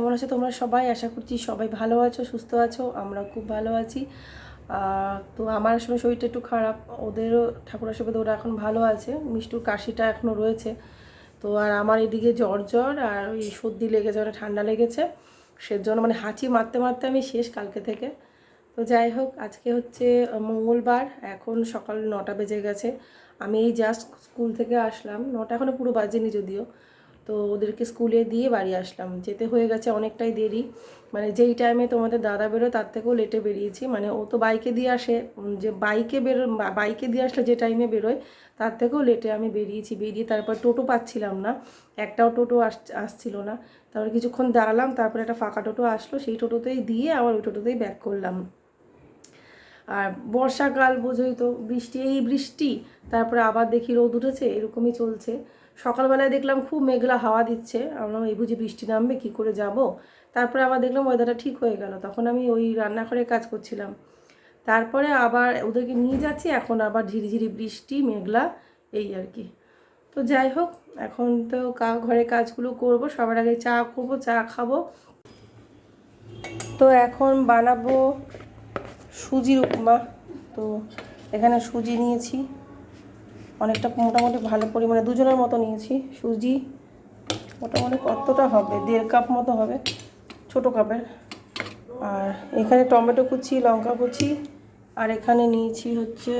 কেমন আছো তোমরা সবাই? আশা করছি সবাই ভালো আছো, সুস্থ আছো আমরা খুব ভালো আছি। তো আমার আসলে শরীরটা একটু খারাপ, ওদেরও, ঠাকুর আশীর্বাদে, ওরা এখন ভালো আছে। মিষ্টুর কাশিটা এখনও রয়েছে। তো আর আমার এদিকে জ্বর জ্বর, আর ওই সর্দি লেগেছে মানে ঠান্ডা লেগেছে। সেজন্য মানে হাঁচি মারতে মারতে আমি শেষ কালকে থেকে। তো যাই হোক, আজকে হচ্ছে মঙ্গলবার, এখন সকাল নটা বেজে গেছে। আমি এই জাস্ট স্কুল থেকে আসলাম। নটা এখনও পুরো বাজেনি যদিও। তো ওদেরকে স্কুলে দিয়ে বাড়ি আসলাম। যেতে হয়ে গেছে অনেকটাই দেরি। মানে যেই টাইমে তোমাদের দাদা বেরোয়, তার থেকেও লেটে বেরিয়েছি। মানে ও তো বাইকে দিয়ে আসে। যে বাইকে বেরো বাইকে দিয়ে আসলে যে টাইমে বেরোয়, তার থেকেও লেটে আমি বেরিয়েছি। বেরিয়ে তারপর টোটো পাচ্ছিলাম না। একটাও টোটো আস, আসছিল না। তারপরে কিছুক্ষণ দাঁড়ালাম, তারপরে একটা ফাঁকা টোটো আসলো। সেই টোটোতেই দিয়ে আবার ওই টোটোতেই ব্যাক করলাম। আর বর্ষাকাল বোঝোই তো, বৃষ্টি, এই বৃষ্টি, তারপরে আবার দেখি রোদ উঠেছে, এরকমই চলছে। সকালবেলায় দেখলাম খুব মেঘলা হাওয়া দিচ্ছে। আমরা এই বুঝি বৃষ্টি নামবে, কি করে যাব? তারপরে আবার দেখলাম ওয়েদারটা ঠিক হয়ে গেল। তখন আমি ওই রান্নাঘরে কাজ করছিলাম। তারপরে আবার ওদেরকে নিয়ে যাচ্ছি, এখন আবার ঝিরিঝিরি বৃষ্টি, মেঘলা, এই আর কি। তো যাই হোক, এখন তো কা- ঘরে কাজগুলো করব, সবার আগে চা করব, চা খাব। তো এখন বানাবো সুজির উপমা তো এখানে সুজি নিয়েছি। অনেকটা মোটামুটি ভালো পরিমাণে দুজনের মতো নিয়েছি। সুজি মোটামুটি কতটা হবে? দেড় কাপ মতো হবে, ছোটো কাপের। আর এখানে টমেটো কুচি, লঙ্কা কুচি, আর এখানে নিয়েছি হচ্ছে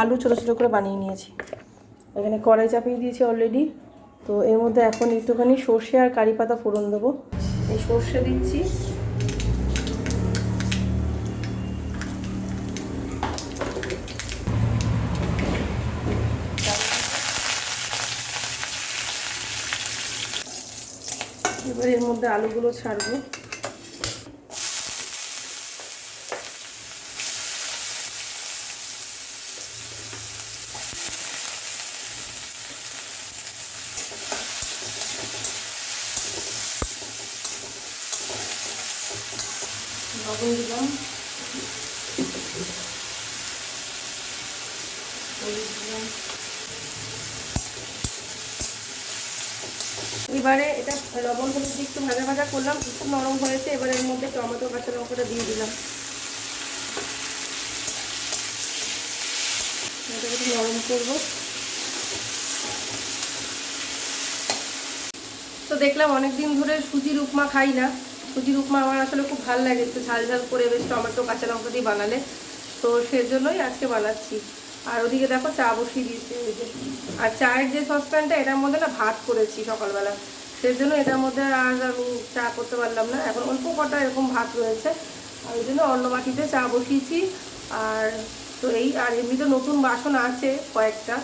আলু ছোটো ছোটো করে বানিয়ে নিয়েছি। এখানে কড়াই চাপিয়ে দিয়েছি অলরেডি তো এর মধ্যে এখন একটুখানি সর্ষে আর কারি পাতা ফোড়ন দেবো। এই সর্ষে দিচ্ছি। মধ্যে আলুগুলো ছাড়বো। লবণ দিলাম হলুদ দিলাম এবারে এটা লবণ হলুদ দিয়ে একটু ভাজা ভাজা করলাম একটু নরম হয়েছে, এবারে এর মধ্যে টমেটো কাঁচা লঙ্কাটা দিয়ে দিলাম। নরম করব। তো দেখলাম অনেকদিন ধরে সুজির উপমা খাই না। সুজির উপমা আমার আসলে খুব ভালো লাগে, একটু ঝাল ঝাল করে বেশ টমেটো, কাঁচা লঙ্কা দিয়ে বানালে। তো সেজন্যই আজকে বানাচ্ছি। আর ওদিকে দেখো চা বসিয়ে দিয়েছি আর চায়ের যে সসপ্যানটা, এটার মধ্যে না ভাত করেছি সকালবেলা। সেজন্য এটার মধ্যে আর আমি চা করতে পারলাম না। এখন অল্প কটা এরকম ভাত রয়েছে। ওই জন্য অন্য বাটিতে চা বসিয়েছি। আর তো এই, আর এমনিতে নতুন বাসন আছে কয়েকটা।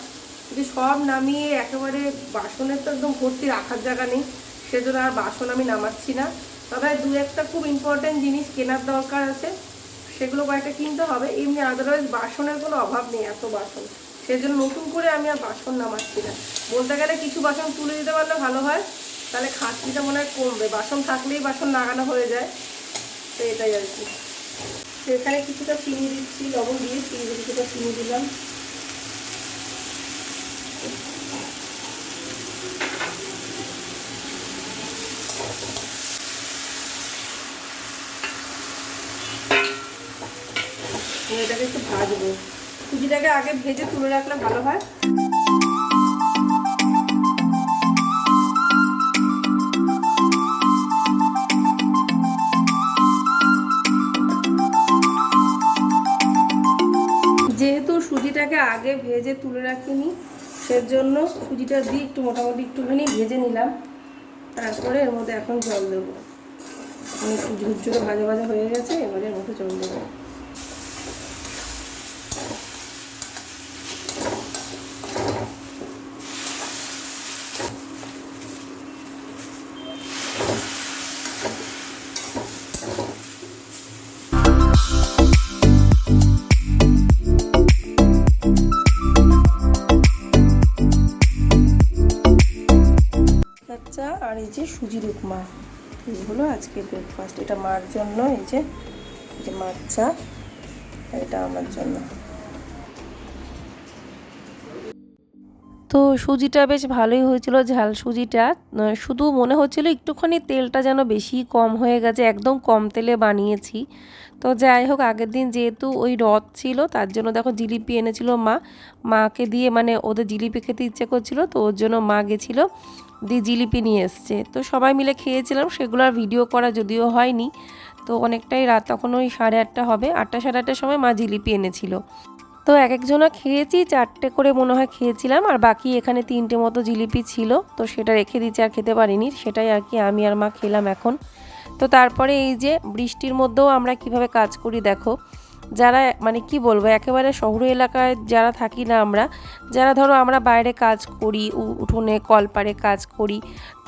কিন্তু সব নামিয়ে একেবারে বাসনের তো একদম ভর্তি রাখার জায়গা নেই। সেজন্য আর বাসন আমি নামাচ্ছি না। তবে দু একটা খুব ইম্পর্টেন্ট জিনিস কেনার দরকার আছে। সেগুলো কয়েকটা কিনতে হবে। এমনি আদারওয়াইজ বাসনের কোনো অভাব নেই এত বাসন। সেজন্য নতুন করে আমি আর বাসন নামাচ্ছি না। বলতে গেলে কিছু বাসন তুলে দিতে পারলে ভালো হয়। তাহলে খাটনিটা মনে হয় কমবে। বাসন থাকলেই বাসন লাগানো হয়ে যায়। তো এটাই আর কি। তো এখানে কিছুটা চিনি দিচ্ছি, লবণ দিয়ে চিনি কিছুটা চিনি দিলাম। এটাকে একটু ভাজবো। সুজিটাকে আগে ভেজে তুলে রাখলে ভালো হয়। আগে ভেজে তুলে রাখিনি, সেজন্য সুজিটা দিয়ে একটু মোটামুটি একটুখানি ভেজে নিলাম। তারপরে এর মধ্যে এখন জল দেবো। অনেক ঝুরঝুরে ভাজা ভাজা হয়ে গেছে, এবারে এর মধ্যে জল দেবো। যে সুজির উপমা এই হলো আজকে ব্রেকফাস্ট এটা মার জন্য, এই যে মাছ যে মার চা এটা আমার জন্য। তো সুজিটা বেশ ভালোই হয়েছিল, ঝাল সুজিটা। শুধু মনে হচ্ছিল একটুখানি তেলটা যেন বেশি কম হয়ে গেছে, একদম কম তেলে বানিয়েছি। তো যাই হোক, আগের দিন যেহেতু ওই রথ ছিল, তার জন্য দেখো জিলিপি এনেছিল মা। মাকে দিয়ে মানে ওদের জিলিপি খেতে ইচ্ছে করছিল, তো ওর জন্য মা গেছিল, দিয়ে জিলিপি নিয়ে এসছে। তো সবাই মিলে খেয়েছিলাম, সেগুলো ভিডিও করা যদিও হয়নি। তো অনেকটাই রাত তখন ওই সাড়ে আটটা হবে, আটটা সাড়ে আটটার সময় মা জিলিপি এনেছিল। তো এক একজনা খেয়েছি, চারটে করে মনে হয় খেয়েছিলাম, আর বাকি এখানে তিনটে মতো জিলিপি ছিল, তো সেটা রেখে দিচ্ছি আর খেতে পারিনি, সেটাই আর কি আমি আর মা খেলাম এখন। তো তারপরে এই যে বৃষ্টির মধ্যেও আমরা কীভাবে কাজ করি দেখো, যারা মানে কি বলব, একেবারে শহর এলাকায় যারা থাকি না আমরা, যারা ধরো আমরা বাইরে কাজ করি উঠোনে কলপারে কাজ করি,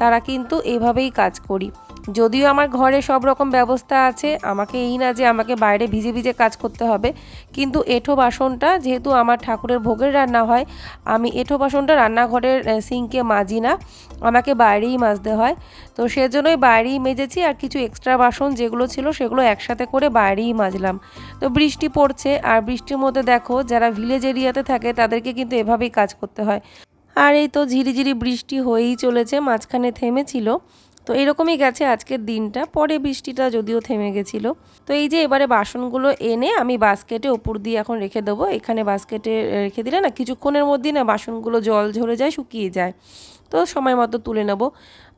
তারা কিন্তু এভাবেই কাজ করি। যদিও আমার ঘরে সব রকম ব্যবস্থা আছে, আমাকে এই না যে আমাকে বাইরে ভিজে ভিজে কাজ করতে হবে, কিন্তু এঁঠো বাসনটা যেহেতু আমার ঠাকুরের ভোগের রান্না হয়, আমি এঁঠো বাসনটা রান্নাঘরের সিঙ্কে মাজি না, আমাকে বাইরেই মাজতে হয়। তো সেজন্যই বাইরেই মেজেছি আর কিছু এক্সট্রা বাসন যেগুলো ছিল সেগুলো একসাথে করে বাইরেই মাজলাম। তো বৃষ্টি পড়ছে আর বৃষ্টির মধ্যে দেখো যারা ভিলেজ এরিয়াতে থাকে তাদেরকে কিন্তু এভাবেই কাজ করতে হয়। আর এই তো ঝিরিঝিরি বৃষ্টি হয়েই চলেছে, মাঝখানে থেমেছিল। তো এরকমই গেছে আজকের দিনটা। পরে বৃষ্টিটা যদিও থেমে গেছিল। তো এই যে এবারে বাসনগুলো এনে আমি বাস্কেটে ওপর দিয়ে এখন রেখে দেবো। এখানে বাস্কেটে রেখে দিলে না কিছুক্ষণের মধ্যেই না বাসনগুলো জল ঝরে যায়, শুকিয়ে যায়। তো সময় মতো তুলে নেব।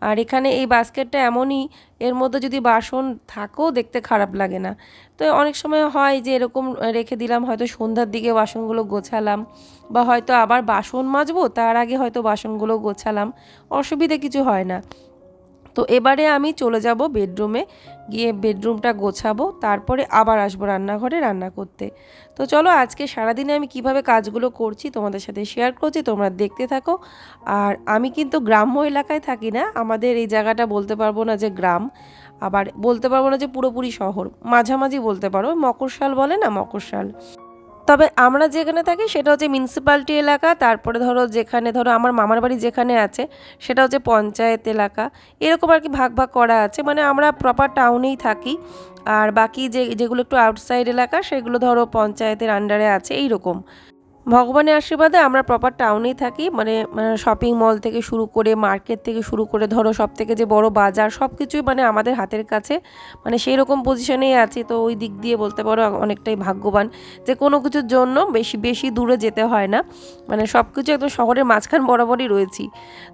আর এখানে এই বাস্কেটটা এমনই, এর মধ্যে যদি বাসন থাকেও দেখতে খারাপ লাগে না। তো অনেক সময় হয় যে এরকম রেখে দিলাম, হয়তো সন্ধ্যার দিকে বাসনগুলো গোছালাম বা হয়তো আবার বাসন মাজবো, তার আগে হয়তো বাসনগুলো গোছালাম। অসুবিধে কিছু হয় না। তো এবারে আমি চলে যাব বেডরুমে, গিয়ে বেডরুমটা গোছাবো, তারপরে আবার আসব রান্নাঘরে রান্না করতে। তো চলো আজকে সারাদিনে আমি কীভাবে কাজগুলো করছি তোমাদের সাথে শেয়ার করছি, তোমরা দেখতে থাকো। আর আমি কিন্তু গ্রাম্য এলাকায় থাকি না, আমাদের এই জায়গাটা বলতে পারব না যে গ্রাম, আবার বলতে পারব না যে পুরোপুরি শহর, মাঝামাঝি বলতে পারো মকরশাল বলে না মকরশাল? তবে আমরা যেখানে থাকি সেটা হচ্ছে মিউনিসিপ্যালিটি এলাকা, তারপরে ধরো যেখানে, ধরো আমার মামার বাড়ি যেখানে আছে, সেটা হচ্ছে পঞ্চায়েত এলাকা। এরকম আর কি ভাগ ভাগ করা আছে মানে আমরা প্রপার টাউনেই থাকি। আর বাকি যে, যেগুলো একটু আউটসাইড এলাকা, সেগুলো ধরো পঞ্চায়েতের আন্ডারে আছে এই রকম ভগবানের আশীর্বাদে আমরা প্রপার টাউনেই থাকি। মানে শপিং মল থেকে শুরু করে মার্কেট থেকে শুরু করে ধরো সব থেকে যে বড় বাজার, সব কিছুই মানে আমাদের হাতের কাছে। মানে সেই রকম পজিশনেই আছি, তো ওই দিক দিয়ে বলতে পারো অনেকটাই ভাগ্যবান। যে কোনো কিছুর জন্য বেশি বেশি দূরে যেতে হয় না। মানে সব কিছু একদম শহরের মাঝখান বরাবরই রয়েছি।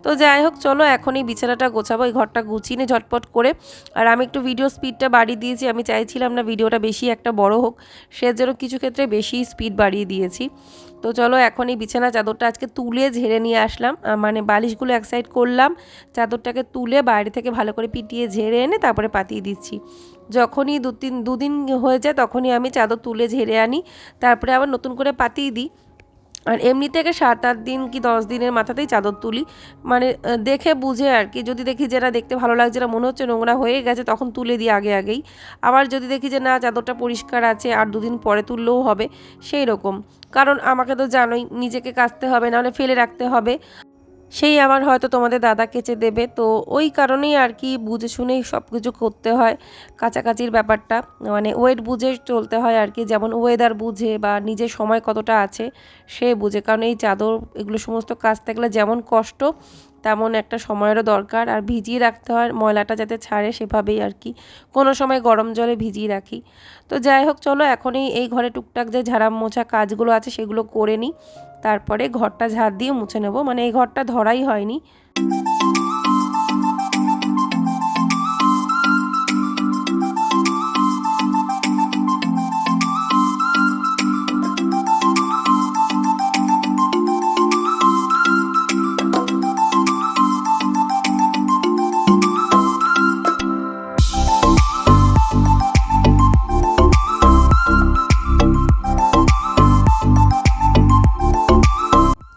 তো যাই হোক, চলো এখনই বিছানাটা গোছাবো, এই ঘরটা গুছিয়ে নিই ঝটপট করে। আর আমি একটু ভিডিও স্পিডটা বাড়িয়ে দিয়েছি, আমি চাইছিলাম না ভিডিওটা বেশি একটা বড় হোক। সে সেজন্য কিছু ক্ষেত্রে বেশি স্পিড বাড়িয়ে দিয়েছি। তো চলো এখন এই বিছানা চাদরটা আজকে তুলে ঝেড়ে নিয়ে আসলাম। মানে বালিশগুলো এক সাইড করলাম, চাদরটাকে তুলে বাইরে থেকে ভালো করে পিটিয়ে ঝেড়ে এনে তারপরে পাতিয়ে দিচ্ছি। যখনই দু তিন, দুদিন হয়ে যায় তখনই আমি চাদর তুলে ঝেড়ে আনি, তারপরে আবার নতুন করে পাতিয়ে দিই। আর এমনি থেকে সাত আট দিন কি দশ দিনের মাথাতেই চাদর তুলি। মানে দেখে বুঝে আর কি। যদি দেখি যেটা দেখতে ভালো লাগছে না মনে হচ্ছে নোংরা হয়ে গেছে, তখন তুলে দিই আগে আগেই। আবার যদি দেখি যে না, চাদরটা পরিষ্কার আছে, আর দুদিন পরে তুললেও হবে, সেই রকম। কারণ আমাকে তো জানোই, নিজেকে কাচতে হবে, নাহলে ফেলে রাখতে হবে। সেই আবার হয়তো তোমাদের দাদা কেচে দেবে। তো ওই কারণেই আর কি বুঝে শুনেই সব কিছু করতে হয়, কাছাকাছির ব্যাপারটা। মানে ওয়েট বুঝে চলতে হয় আর কি, যেমন ওয়েদার বুঝে বা নিজের সময় কতটা আছে সে বুঝে। কারণ এই চাদর, এগুলো সমস্ত কাজ থাকলে যেমন কষ্ট তেমন একটা সময়েরও দরকার। আর ভিজিয়ে রাখতে হয়, ময়লাটা যাতে ছাড়ে সেভাবেই আর কি। কোনো সময় গরম জলে ভিজিয়ে রাখি। তো যাই হোক, চলো এখনই এই ঘরে টুকটাক যে ঝাড়া মোছা কাজগুলো আছে সেগুলো করে নিই। তারপরে ঘরটা ঝাড় দিয়ে মুছে নেব। মানে এই ঘরটা ধরাই হয়নি।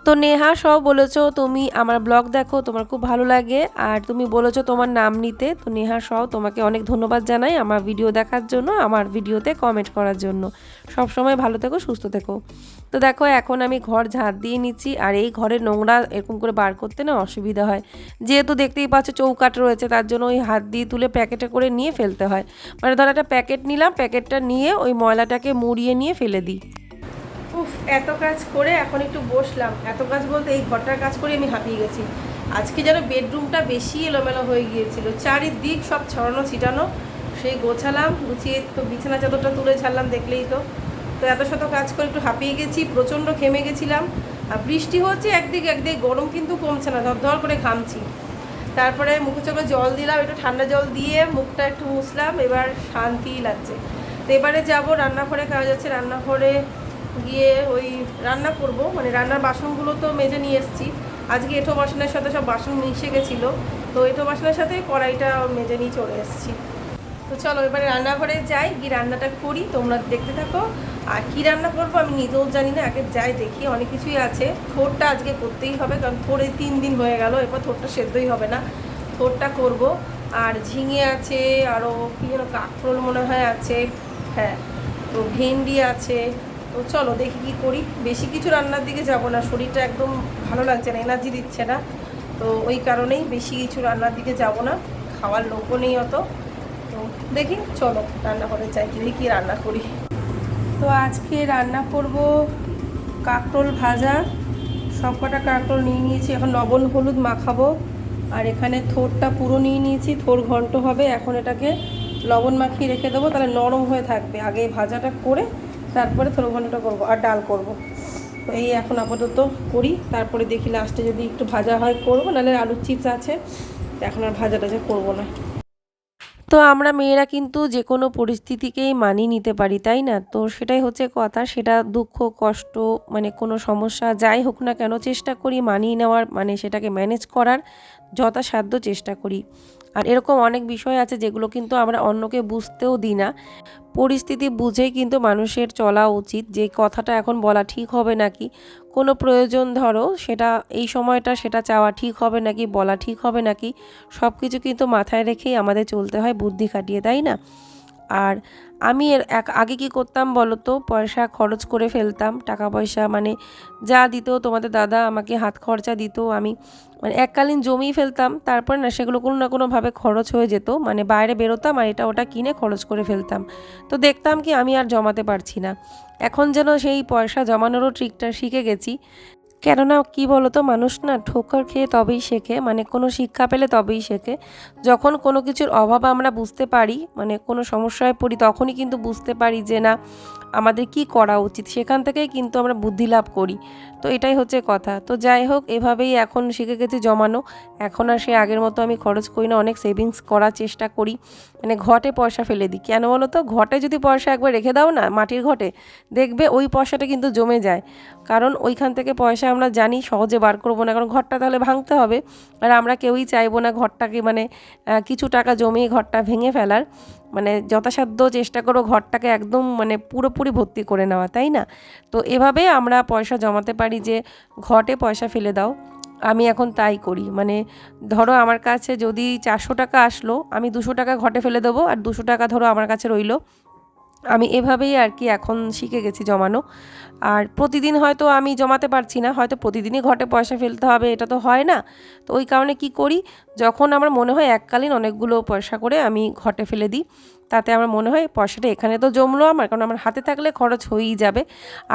তো নেহা সব বলেছ, তুমি আমার ব্লগ দেখো, তোমার খুব ভালো লাগে। আর তুমি বলেছ তোমার নাম নিতে, তো নেহা সহ তোমাকে অনেক ধন্যবাদ জানাই আমার ভিডিও দেখার জন্য, আমার ভিডিওতে কমেন্ট করার জন্য। সব সময় ভালো থেকো, সুস্থ থেকো। তো দেখো, এখন আমি ঘর ঝাঁট দিয়ে নিচ্ছি, আর এই ঘরের নোংরা এরকম করে বার করতে না অসুবিধা হয়। যেহেতু দেখতেই পাচ্ছ চৌকাট রয়েছে, তার জন্য ওই হাত দিয়ে তুলে প্যাকেটে করে নিয়ে ফেলতে হয়। মানে ধর একটা প্যাকেট নিলাম, প্যাকেটটা নিয়ে ওই ময়লাটাকে মুড়িয়ে নিয়ে ফেলে দিই। উফ, এত কাজ করে এখন একটু বসলাম। এত কাজ বলতে এই ঘরটার কাজ করে আমি হাঁপিয়ে গেছি। আজকে যেন বেডরুমটা বেশি এলোমেলো হয়ে গিয়েছিল। চারিদিক সব ছড়ানো, ছিটানো। সেই গোছালাম, গুছিয়ে তো বিছানা চাদরটা তুলে ছাড়লাম দেখলেই তো। তো এত শত কাজ করে একটু হাঁপিয়ে গেছি, প্রচণ্ড ঘেমে গেছিলাম। আর বৃষ্টি হচ্ছে একদিকে একদিকে গরম কিন্তু কমছে না ধর করে ঘামছি। তারপরে মুখে চোখে জল দিলাম, একটু ঠান্ডা জল দিয়ে মুখটা একটু মুছলাম, এবার শান্তি লাগছে। তো এবারে যাব, রান্নাঘরে কাজ আছে, রান্নাঘরে গিয়ে ওই রান্না করব। মানে রান্নার বাসনগুলো তো মেজে নিয়ে এসেছি। আজকে এঁঠো বাসনের সাথে সব বাসন মিশে গেছিল। তো এঁঠো বাসনের সাথে কড়াইটা মেজে নিয়ে চলে এসেছি। তো চলো এবারে রান্নাঘরে যাই, গিয়ে রান্নাটা করি। তোমরা দেখতে থাকো। আর কী রান্না করব আমি নিজেও জানি না, আগে যাই দেখি। অনেক কিছুই আছে। থোরটা আজকে করতেই হবে, কারণ থোরে তিন দিন হয়ে গেল। এরপর থোরটা সেদ্ধই হবে না। থোরটা করব। আর ঝিঙে আছে আরও কী যেন কাঁকরোল মনে হয় আছে। হ্যাঁ তো ভেন্ডি আছে। তো চলো দেখি কি করি। বেশি কিছু রান্নার দিকে যাব না, শরীরটা একদম ভালো লাগছে না এনার্জি দিচ্ছে না। তো ওই কারণেই বেশি কিছু রান্নার দিকে যাব না, খাওয়ার লোকও নেই অত। তো দেখি, চলো রান্না করে যাই কি কি রান্না করি। তো আজকে রান্না করব কাঁকরোল ভাজা। সব কটা কাঁকরোল নিয়ে নিয়েছি, এখন লবণ, হলুদ মাখাবো। আর এখানে থোরটা পুরো নিয়ে নিয়েছি, থোর ঘন্ট হবে, এখন এটাকে লবণ মাখিয়ে রেখে দেবো, তাহলে নরম হয়ে থাকবে। আগে ভাজাটা করে তারপরে থোর ঘন্টটা করব আর ডাল করব। তো এই এখন আপাতত করি। তারপরে দেখি লাস্টে যদি একটু ভাজা হয় করব, নাহলে আলুর চিপস আছে। এখন আর ভাজা টাজা করব না। তো আমরা মেয়েরা কিন্তু যে কোনো পরিস্থিতিকেই মানিয়ে নিতে পারি, তাই না? তো সেটাই হচ্ছে কথা। সেটা দুঃখ, কষ্ট মানে কোনো সমস্যা যাই হোক না কেন, চেষ্টা করি মানিয়ে নেওয়ার মানে সেটাকে ম্যানেজ করার যথাসাধ্য চেষ্টা করি। আর এরকম অনেক বিষয় আছে যেগুলো কিন্তু আমরা অন্যকে বুঝতেও দিই না। পরিস্থিতি বুঝেই কিন্তু মানুষের চলা উচিত। যে কথাটা এখন বলা ঠিক হবে নাকি, কোনো প্রয়োজন ধরো, সেটা এই সময়টা সেটা চাওয়া ঠিক হবে নাকি, বলা ঠিক হবে নাকি সব কিছু কিন্তু মাথায় রেখেই আমাদের চলতে হয় বুদ্ধি খাটিয়ে, তাই না? আর আমি এর এক, আগে কি করতাম বলো তো, পয়সা খরচ করে ফেলতাম, টাকা পয়সা মানে যা দিত তোমাদের দাদা আমাকে হাত খরচা দিত। আমি মানে এককালীন জমিয়ে ফেলতাম, তারপর না সেগুলো কোনো না কোনোভাবে খরচ হয়ে যেত মানে বাইরে বেরোতাম আর এটা ওটা কিনে খরচ করে ফেলতাম। তো দেখতাম কি আমি আর জমাতে পারছি না। এখন যেন সেই পয়সা জমানোরও ট্রিকটা শিখে গেছি। কেননা কি বলতো, মানুষ না ঠোকর খেয়ে তবেই শেখে মানে কোনো শিক্ষা পেলে তবেই শেখে। যখন কোনো কিছুর অভাব আমরা বুঝতে পারি মানে কোনো সমস্যায় পড়ি, তখনই কিন্তু বুঝতে পারি যে না, আমাদের কি করা উচিত। সেখান থেকেই কিন্তু আমরা বুদ্ধি লাভ করি। তো এটাই হচ্ছে কথা। তো যাই হোক, এভাবেই এখন শিখে গেছি জমানো। এখন আর সে আগের মতো আমি খরচ করি না, অনেক সেভিংস করার চেষ্টা করি। মানে ঘটে পয়সা ফেলে দিই। কেন বলো তো ঘটে যদি পয়সা একবার রেখে দাও না, মাটির ঘটে, দেখবে ওই পয়সাটা কিন্তু জমে যায়। কারণ ওইখান থেকে পয়সা আমরা জানি, সহজে বার করব না, কারণ ঘরটা তাহলে ভাঙতে হবে। আর আমরা কেউই চাইব না ঘরটাকে মানে কিছু টাকা জমিয়ে ঘরটা ভেঙে ফেলার। মানে যথাসাধ্য চেষ্টা করো ঘরটাকে একদম মানে পুরোপুরি ভর্তি করে নেওয়া, তাই না? তো এভাবে আমরা পয়সা জমাতে পারি যে, ঘটে পয়সা ফেলে দাও। আমি এখন তাই করি। মানে ধরো আমার কাছে যদি চারশো টাকা আসলো, আমি দুশো টাকা ঘটে ফেলে দেবো, আর দুশো টাকা ধরো আমার কাছে রইল আমি এভাবেই আর কি এখন শিখে গেছি জমানো। আর প্রতিদিন হয়তো আমি জমাতে পারছি না, হয়তো প্রতিদিনই ঘটে পয়সা ফেলতে হবে, এটা তো হয় না। তো ওই কারণে কি করি? যখন আমার মনে হয় এককালীন অনেকগুলো পয়সা করে আমি ঘটে ফেলে দিই। তাতে আমার মনে হয় পয়সাটা এখানে তো জমলো আমার, কারণ আমার হাতে থাকলে খরচ হয়েই যাবে।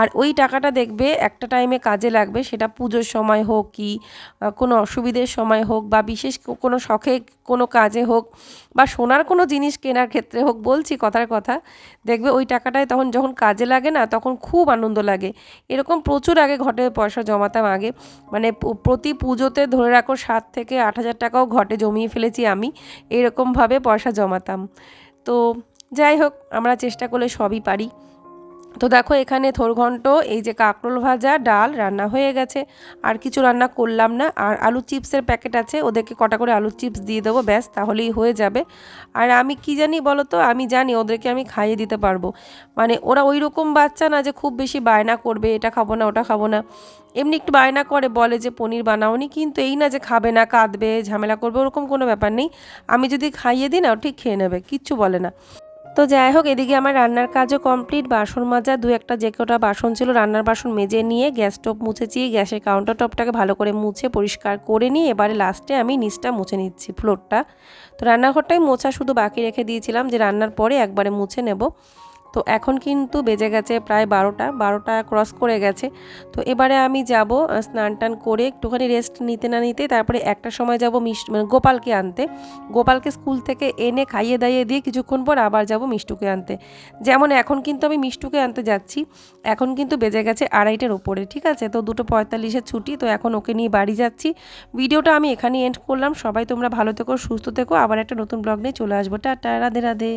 আর ওই টাকাটা দেখবে একটা টাইমে কাজে লাগবে, সেটা পুজোর সময় হোক কি কোনো অসুবিধের সময় হোক বা বিশেষ কোনো শখে কোনো কাজে হোক বা সোনার কোনো জিনিস কেনার ক্ষেত্রে হোক, বলছি কথার কথা, দেখবে ওই টাকাটায় তখন যখন কাজে লাগে না, তখন খুব আনন্দ লাগে। এরকম প্রচুর আগে ঘটে পয়সা জমাতাম আগে। মানে প্রতি পুজোতে ধরে রাখো সাত থেকে আট হাজার টাকাও ঘটে, জমিয়ে ফেলেছি আমি, এরকমভাবে পয়সা জমাতাম। তো যাই হোক আমরা চেষ্টা করলে সবই পারি। তো দেখো এখানে থোরঘণ্ট এই যে কাঁকরোল ভাজা, ডাল রান্না হয়ে গেছে। আর কিছু রান্না করলাম না, আর আলু চিপসের প্যাকেট আছে, ওদেরকে কটা করে আলু চিপস দিয়ে দেবো, ব্যাস, তাহলেই হয়ে যাবে। আর আমি কি জানি বলো তো, আমি জানি ওদেরকে আমি খাইয়ে দিতে পারব। মানে ওরা ওই রকম বাচ্চা না যে খুব বেশি বায়না করবে, এটা খাব না, ওটা খাব না। এমনি একটু বায়না করে, বলে যে পনির বানাওনি, কিন্তু এই না যে খাবে না, কাঁদবে, ঝামেলা করবে, ওরকম কোনো ব্যাপার নেই। আমি যদি খাইয়ে দিই না ঠিক খেয়ে নেবে, কিচ্ছু বলে না। তো যাই হোক, এদিকে আমার রান্নার কাজও কমপ্লিট বাসন মাজা, দু একটা যে কটা বাসন ছিল, রান্নার বাসন মেজে নিয়ে গ্যাস স্টোভ মুছেছি। গ্যাসের কাউন্টার টপটাকে ভালো করে মুছে পরিষ্কার করে নিয়ে এবারে লাস্টে আমি নিচটা মুছে নিচ্ছি ফ্লোরটা তো রান্নাঘরটাই মোছা শুধু বাকি রেখে দিয়েছিলাম যে রান্নার পরে একবারে মুছে নেব। তো এখন কিন্তু বেজে গেছে প্রায় বারোটা বারোটা ক্রস করে গেছে। তো এবারে আমি যাব স্নান টান করে একটুখানি রেস্ট নিতে না নিতে তারপরে একটা সময় যাব মিষ্টি মানে গোপালকে আনতে। গোপালকে স্কুল থেকে এনে খাইয়ে দাইয়ে দিয়ে কিছুক্ষণ পর আবার যাব মিষ্টুকে আনতে। যেমন এখন কিন্তু আমি মিষ্টুকে আনতে যাচ্ছি, এখন কিন্তু বেজে গেছে আড়াইটের ওপরে, ঠিক আছে? তো দুটো পঁয়তাল্লিশের ছুটি, তো এখন ওকে নিয়ে বাড়ি যাচ্ছি। ভিডিওটা আমি এখানেই এন্ড করলাম। সবাই তোমরা ভালো থেকো, সুস্থ থেকো। আবার একটা নতুন ব্লগ নিয়ে চলে আসব। টাটা, রাধে রাধে।